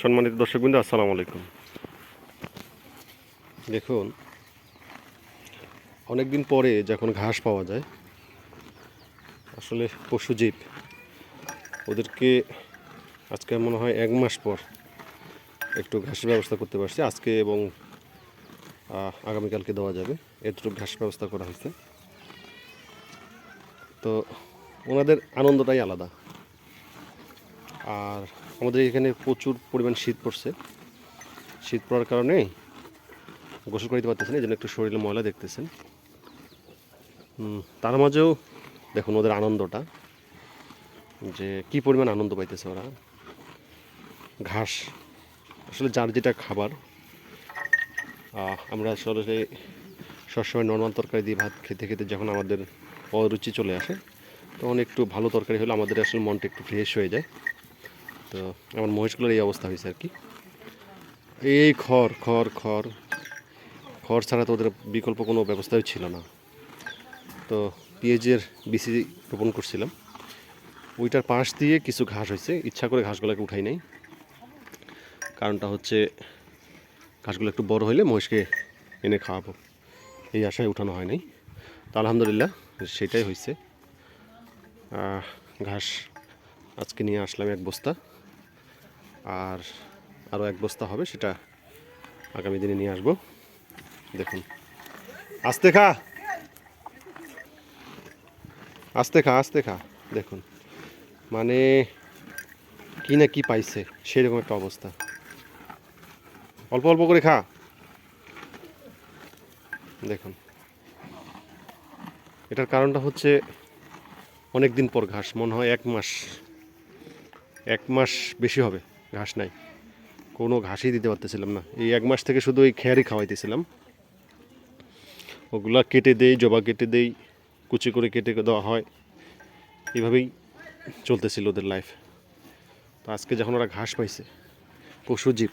সম্মানিত দর্শকবৃন্দ, আসসালামু আলাইকুম। দেখুন অনেক দিন পরে যখন ঘাস পাওয়া যায়, আসলে পশুজীব ওদেরকে আজকে মনে হয় এক মাস পর একটু ঘাসের ব্যবস্থা করতে পারছি। আজকে এবং আগামীকালকে দেওয়া যাবে। এতটুকু ঘাস ব্যবস্থা করা হয়েছে। তো, ওনাদের আনন্দটাই আলাদা। আর আমাদের এখানে প্রচুর পরিমাণ শীত পড়ছে। শীত পড়ার কারণে গোসল করতে পারতেছেন এই জন্য একটু শরীরে ময়লা দেখতেছেন। তার মাঝেও দেখুন ওদের আনন্দটা, যে কি পরিমাণ আনন্দ পাইতেছে ওরা। ঘাস, আসলে যার যেটা খাবার আমরা আসলে সবসময় নর্মাল তরকারি দিয়ে ভাত খেতে খেতে যখন আমাদের অরুচি চলে আসে, তখন একটু ভালো তরকারি হলে আমাদের আসলে মনটা একটু ফ্রেশ হয়ে যায়। তো আমার মহিষগুলোর এই অবস্থা হয়েছে আর কি। এই খড় খড় খড়। খড় ছাড়া তো ওদের বিকল্প কোনো ব্যবস্থাই ছিল না। তো পেঁয়াজের বিসি রোপণ করছিলাম। ওইটার পাশ দিয়ে কিছু ঘাস হয়েছে। ইচ্ছা করে ঘাসগুলোকে উঠাই নাই। কারণটা হচ্ছে ঘাসগুলো একটু বড় হইলে মহিষকে এনে খাওয়াবো। এই আশায় উঠানো হয় নাই। তো আলহামদুলিল্লাহ সেটাই হয়েছে। ঘাস আজকে নিয়ে আসলাম এক বস্তা। আর আরও এক বস্তা হবে, সেটা আগামী দিনে নিয়ে আসব। দেখুন। আস্তে খা আস্তে খা আস্তে খা দেখুন। মানে কি না কি পাইছে, সেরকম একটা অবস্থা। অল্প অল্প করে খা। দেখুন। এটার কারণটা হচ্ছে অনেক দিন পর ঘাস, মনে হয় এক মাস এক মাস বেশি হবে। ঘাস নাই। কোনো ঘাসই দিতে পারতেছিলাম না। এই এক মাস থেকে শুধু ওই খেয়ারই খাওয়াইতেছিলাম। ওগুলা কেটে দেই জবা কেটে দেই কুচি করে কেটে দেওয়া হয়। এইভাবেই চলতেছিল ওদের লাইফ তো আজকে যখন ওরা ঘাস পাইছে পশু জীব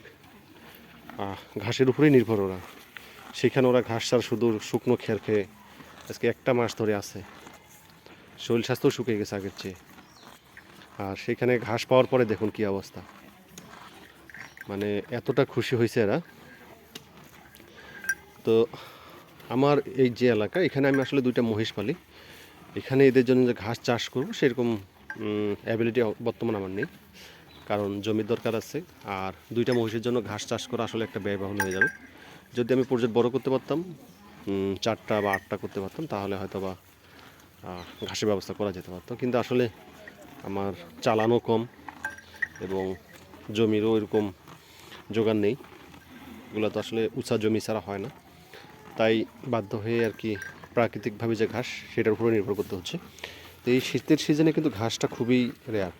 আহ, ঘাসের উপরেই নির্ভর ওরা। সেখানে ওরা ঘাস ছাড়া শুধু শুকনো খেয়ার খেয়ে আজকে একটা মাস ধরে আছে। শরীর স্বাস্থ্য শুকিয়ে গেছে আগের চেয়ে। আর সেখানে ঘাস পাওয়ার পরে দেখুন কি অবস্থা। মানে এতটা খুশি হয়েছে এরা। তো আমার এই যে এলাকা, এখানে আমি আসলে দুইটা মহিষ পালি। এখানে এদের জন্য যে ঘাস চাষ করব, সেরকম অ্যাবিলিটি বর্তমান আমার নেই। কারণ জমির দরকার আছে, আর দুইটা মহিষের জন্য ঘাস চাষ করা আসলে একটা ব্যয়বহুল হয়ে যাবে। যদি আমি প্রজেক্ট বড় করতে পারতাম চারটা বা আটটা করতে পারতাম, তাহলে হয়তো বা ঘাসের ব্যবস্থা করা যেতে পারতো। কিন্তু আসলে আমার চালানো কম এবং জমিরও এরকম যোগান নেই। এগুলো তো আসলে উঁচা জমি ছাড়া হয় না। তাই বাধ্য হয়ে আর কি প্রাকৃতিকভাবে যে ঘাস, সেটার উপরে নির্ভর করতে হচ্ছে। তো এই শীতের সিজনে কিন্তু ঘাসটা খুবই রেয়ার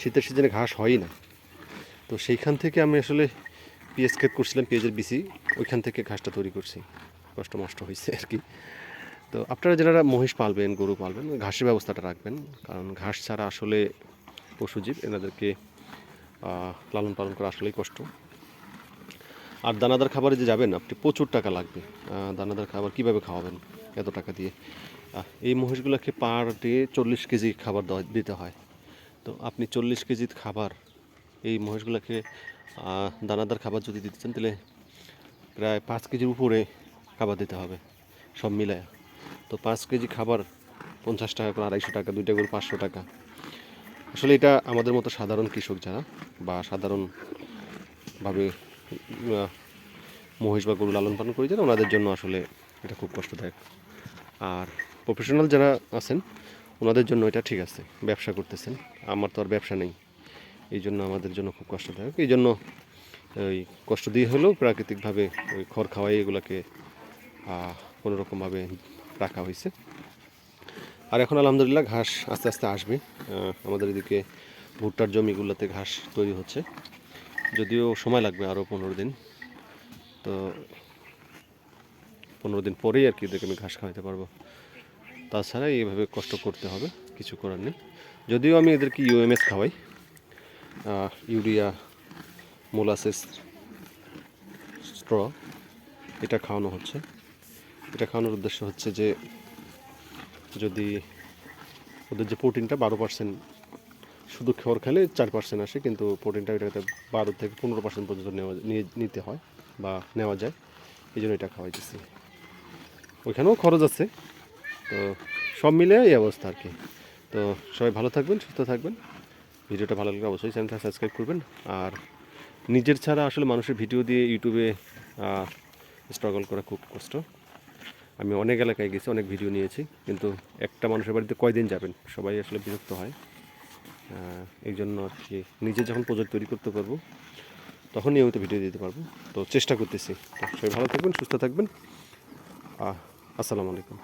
শীতের সিজনে ঘাস হয়ই না। তো সেইখান থেকে আমি আসলে পেঁয়াজ ক্ষেত করছিলাম পেঁয়াজের বিসি ওইখান থেকে ঘাসটা তৈরি করছি। কষ্ট মষ্ট হয়েছে আর কি। তো আপনারা যারা মহিষ পালবেন, গরু পালবেন, ঘাসের ব্যবস্থাটা রাখবেন। কারণ ঘাস ছাড়া আসলে পশুজীব এনাদেরকে লালন পালন করা আসলেই কষ্ট। আর দানাদার খাবারে যে যাবেন, আপনি প্রচুর টাকা লাগবে। দানাদার খাবার কীভাবে খাওয়াবেন এত টাকা দিয়ে? এই মহিষগুলোকে পার ডে চল্লিশ কেজি খাবার দিতে হয়। তো আপনি চল্লিশ কেজি খাবার এই মহিষগুলোকে দানাদার খাবার যদি দিতে চান, তাহলে প্রায় পাঁচ কেজির উপরে খাবার দিতে হবে, সব মিলায়। তো পাঁচ কেজি খাবার পঞ্চাশ টাকা করে, আড়াইশো টাকা, দুইটা করে পাঁচশো টাকা। আসলে এটা আমাদের মতো সাধারণ কৃষক যারা বা সাধারণভাবে মহিষ বা গরু লালন পালন করি যারা, ওনাদের জন্য আসলে এটা খুব কষ্টদায়ক। আর প্রফেশনাল যারা আছেন, ওনাদের জন্য এটা ঠিক আছে, ব্যবসা করতেছেন। আমার তো আর ব্যবসা নেই। এই জন্য আমাদের জন্য খুব কষ্টদায়ক। এই জন্য ওই কষ্ট দিয়ে হলেও প্রাকৃতিকভাবে ওই খড় খাওয়াই এগুলোকে কোনোরকমভাবে রাখা হয়েছে। আর এখন আলহামদুলিল্লাহ ঘাস আস্তে আস্তে আসবে। আমাদের এদিকে ভুট্টার জমিগুলোতে ঘাস তৈরি হচ্ছে। যদিও সময় লাগবে আরও পনেরো দিন। তো পনেরো দিন পরেই আর কি এদেরকে আমি ঘাস খাওয়াতে পারব। তাছাড়া এইভাবে কষ্ট করতে হবে, কিছু করার নেই। যদিও আমি এদেরকে ইউএমএস খাওয়াই। ইউরিয়া, মোলাসেস, স্ট্র, এটা খাওয়ানো হচ্ছে। এটা খাওয়ানোর উদ্দেশ্য হচ্ছে যে যদি ওদের যে প্রোটিনটা বারো পার্সেন্ট শুধু খড় খেলে চার পার্সেন্ট আসে, কিন্তু প্রোটিনটা এটাতে বারো থেকে পনেরো পার্সেন্ট পর্যন্ত নেওয়া নিয়ে নিতে হয় বা নেওয়া যায়। এই জন্য এটা খাওয়াইতেছি। ওইখানেও খরচ আছে। তো সব মিলে এই অবস্থা আর কি। তো সবাই ভালো থাকবেন, সুস্থ থাকবেন। ভিডিওটা ভালো লাগলে অবশ্যই চ্যানেলটা সাবস্ক্রাইব করবেন। আর নিজের ছাড়া আসলে মানুষের ভিডিও দিয়ে ইউটিউবে স্ট্রাগল করা খুব কষ্ট। আমি অনেক এলাকায় গেছি, অনেক ভিডিও নিয়েছি, কিন্তু একটা মানুষের বাড়িতে কয়দিন যাবেন? সবাই আসলে বিরক্ত হয়। এই জন্য আর কি নিজে যখন প্রজেক্ট তৈরি করতে পারব, তখন নিয়মিত ভিডিও দিতে পারব। তো চেষ্টা করতেছি। সবাই ভালো থাকবেন, সুস্থ থাকবেন। আসসালামু আলাইকুম।